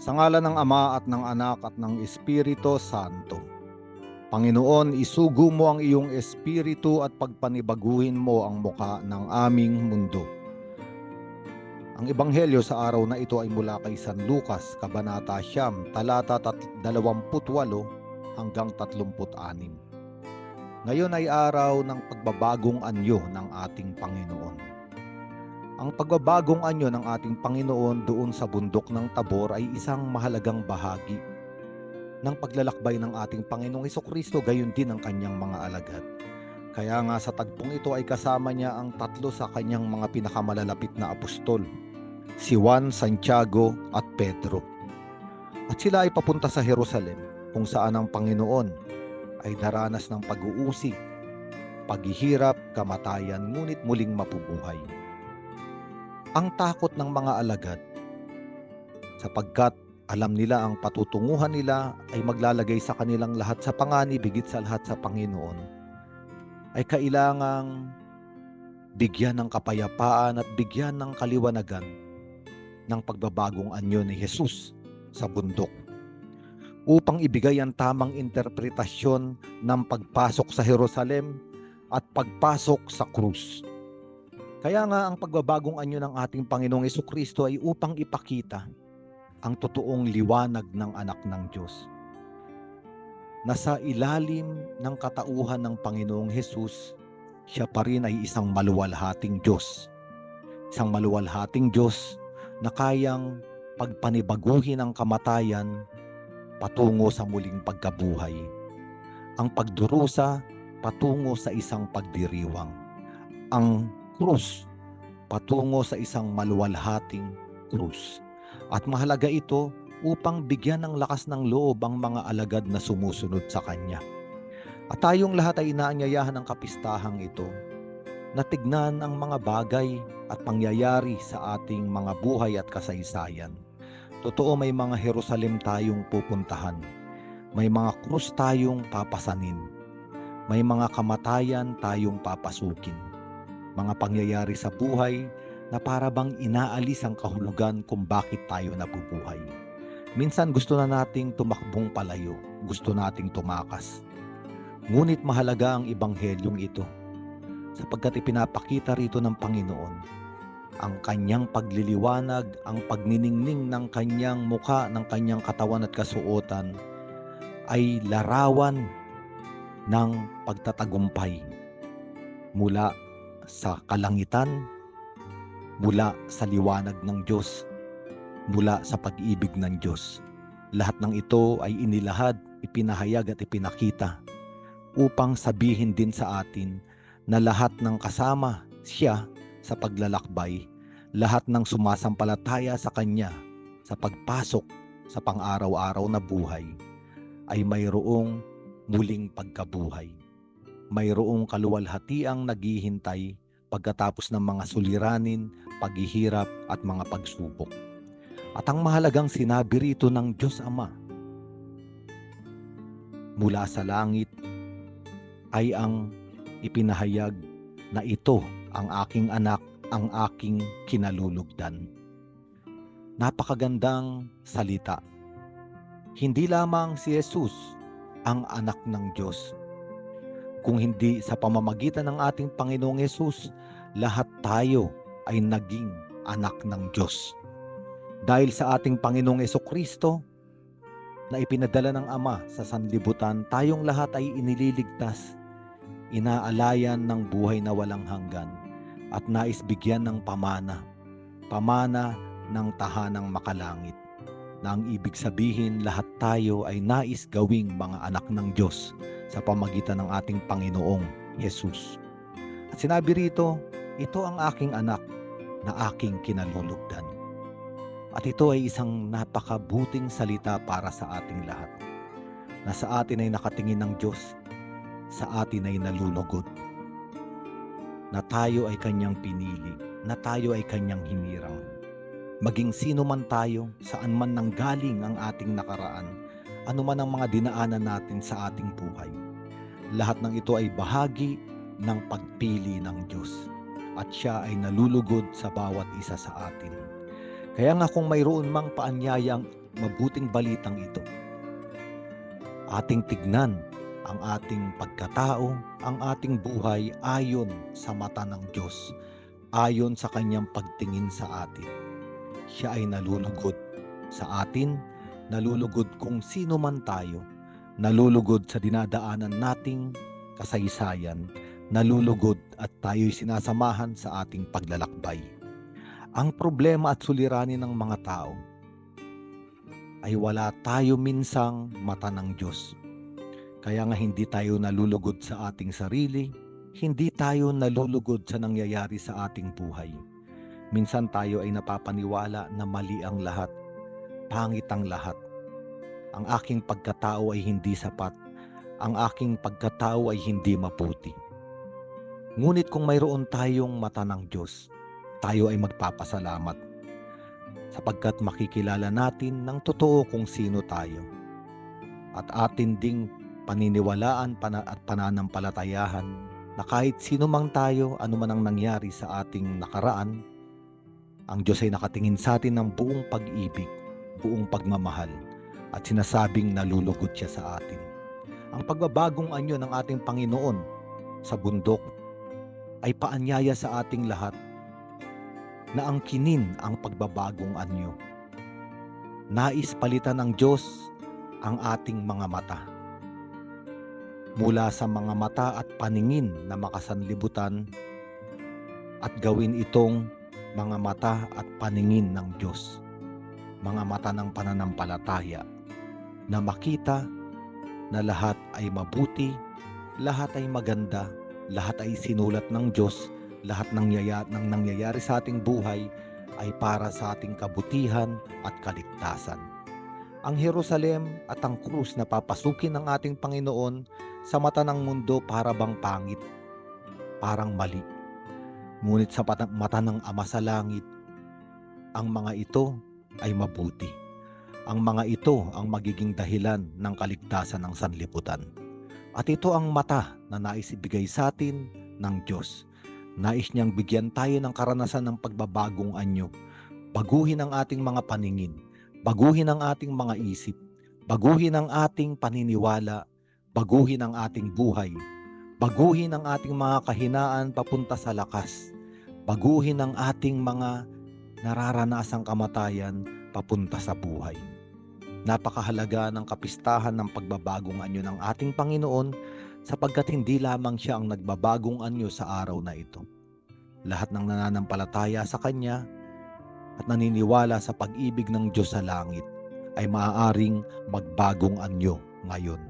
Sa ngala ng Ama at ng Anak at ng Espiritu Santo. Panginoon, isugo mo ang iyong espiritu at pagpanibaguhin mo ang muka ng aming mundo. Ang ebanghelyo sa araw na ito ay mula kay San Lucas, Kabanata Siyam, talata tat- 28 hanggang 36. Ngayon ay araw ng pagbabagong anyo ng ating Panginoon. Ang pagbabagong anyo ng ating Panginoon doon sa bundok ng Tabor ay isang mahalagang bahagi ng paglalakbay ng ating Panginoong Kristo gayon din ang kanyang mga alagad. Kaya nga sa tagpong ito ay kasama niya ang tatlo sa kanyang mga pinakamalalapit na apostol, si Juan, Santiago at Pedro. At sila ay papunta sa Jerusalem kung saan ang Panginoon ay daranas ng pag-uusig, paghihirap, kamatayan, ngunit muling mapubuhay. Ang takot ng mga alagad sapagkat alam nila ang patutunguhan nila ay maglalagay sa kanilang lahat sa panganib, higit sa lahat sa Panginoon, ay kailangang bigyan ng kapayapaan at bigyan ng kaliwanagan ng pagbabagong anyo ni Jesus sa bundok upang ibigay ang tamang interpretasyon ng pagpasok sa Jerusalem at pagpasok sa krus. Kaya nga ang pagbabagong anyo ng ating Panginoong Kristo ay upang ipakita ang totoong liwanag ng anak ng Diyos. Nasa ilalim ng katauhan ng Panginoong Hesus, siya pa rin ay isang maluwalhating Diyos. Isang maluwalhating Diyos na kayang pagpanibaguhin ang kamatayan patungo sa muling pagkabuhay. Ang pagdurusa patungo sa isang pagdiriwang. Ang krus patungo sa isang maluwalhating krus. At mahalaga ito upang bigyan ng lakas ng loob ang mga alagad na sumusunod sa Kanya. At tayong lahat ay inaanyayahan ng kapistahang ito na tignan ang mga bagay at pangyayari sa ating mga buhay at kasaysayan. Totoo may mga Jerusalem tayong pupuntahan. May mga krus tayong papasanin. May mga kamatayan tayong papasukin. Mga pangyayari sa buhay na para bang inaalis ang kahulugan kung bakit tayo nabubuhay. Minsan gusto na nating tumakbong palayo, gusto nating tumakas. Ngunit mahalaga ang ibanghelyong ito sapagkat ipinapakita rito ng Panginoon ang kanyang pagliliwanag, ang pagniningning ng kanyang muka, ng kanyang katawan at kasuotan ay larawan ng pagtatagumpay mula sa kalangitan mula sa liwanag ng Diyos, mula sa pag-ibig ng Diyos. Lahat ng ito ay inilahad, ipinahayag at ipinakita upang sabihin din sa atin na lahat ng kasama siya sa paglalakbay, lahat ng sumasampalataya sa Kanya sa pagpasok sa pang-araw-araw na buhay ay mayroong muling pagkabuhay. Mayroong kaluwalhatiang naghihintay pagkatapos ng mga suliranin, paghihirap at mga pagsubok. At ang mahalagang sinabi rito ng Diyos Ama mula sa langit ay ang ipinahayag na ito ang aking anak, ang aking kinalulugdan. Napakagandang salita. Hindi lamang si Jesus ang anak ng Diyos, kung hindi sa pamamagitan ng ating Panginoong Yesus, lahat tayo ay naging anak ng Diyos. Dahil sa ating Panginoong Yeso Kristo na ipinadala ng Ama sa sanlibutan, tayong lahat ay inililigtas, inaalayan ng buhay na walang hanggan at nais bigyan ng pamana, pamana ng tahanang makalangit na ang ibig sabihin lahat tayo ay nais gawing mga anak ng Diyos sa pamagitan ng ating Panginoong Yesus. At sinabi rito, ito ang aking anak na aking kinalulugdan. At ito ay isang napakabuting salita para sa ating lahat. Na sa atin ay nakatingin ng Diyos, sa atin ay nalulugod. Na tayo ay kanyang pinili, na tayo ay kanyang hinirang. Maging sino man tayo, saan man nanggaling ang ating nakaraan, ano man ang mga dinaanan natin sa ating buhay. Lahat ng ito ay bahagi ng pagpili ng Diyos at siya ay nalulugod sa bawat isa sa atin. Kaya nga kung mayroon mang paanyayang mabuting balitang ito. Ating tignan ang ating pagkatao, ang ating buhay ayon sa mata ng Diyos, ayon sa kanyang pagtingin sa atin. Siya ay nalulugod sa atin, nalulugod kung sino man tayo, nalulugod sa dinadaanan nating kasaysayan, nalulugod at tayo'y sinasamahan sa ating paglalakbay. Ang problema at suliranin ng mga tao ay wala tayo minsang mata ng Diyos. Kaya nga hindi tayo nalulugod sa ating sarili, hindi tayo nalulugod sa nangyayari sa ating buhay. Minsan tayo ay napapaniwala na mali ang lahat, pangit ang lahat. Ang aking pagkatao ay hindi sapat, ang aking pagkatao ay hindi maputi. Ngunit kung mayroon tayong mata ng Diyos, tayo ay magpapasalamat sapagkat makikilala natin ng totoo kung sino tayo. At atin ding paniniwalaan pana- at pananampalatayahan na kahit sino mang tayo, ano man ang nangyari sa ating nakaraan, ang Diyos ay nakatingin sa atin ng buong pag-ibig, buong pagmamahal, at sinasabing nalulugod siya sa atin. Ang pagbabagong anyo ng ating Panginoon sa bundok ay paanyaya sa ating lahat na ang kinin ang pagbabagong anyo. Nais palitan ng Diyos ang ating mga mata. Mula sa mga mata at paningin na makasanlibutan at gawin itong mga mata at paningin ng Diyos. Mga mata ng pananampalataya na makita na lahat ay mabuti, lahat ay maganda, lahat ay sinulat ng Diyos lahat ng, yaya, ng nangyayari sa ating buhay ay para sa ating kabutihan at kaligtasan. Ang Jerusalem at ang krus na papasukin ng ating Panginoon sa mata ng mundo para bang pangit, parang mali. Ngunit sa mata ng Ama sa Langit, ang mga ito ay mabuti. Ang mga ito ang magiging dahilan ng kaligtasan ng sanlibutan. At ito ang mata na nais ibigay sa atin ng Diyos Nais niyang bigyan tayo ng karanasan ng pagbabagong anyo. Baguhin ang ating mga paningin, baguhin ang ating mga isip, baguhin ang ating paniniwala, baguhin ang ating buhay, baguhin ang ating mga kahinaan papunta sa lakas, baguhin ang ating mga nararanasang kamatayan papunta sa buhay. Napakahalaga ng kapistahan ng pagbabagong anyo ng ating Panginoon sapagkat hindi lamang siya ang nagbabagong anyo sa araw na ito. Lahat ng nananampalataya sa Kanya at naniniwala sa pag-ibig ng Diyos sa langit ay maaaring magbagong anyo ngayon.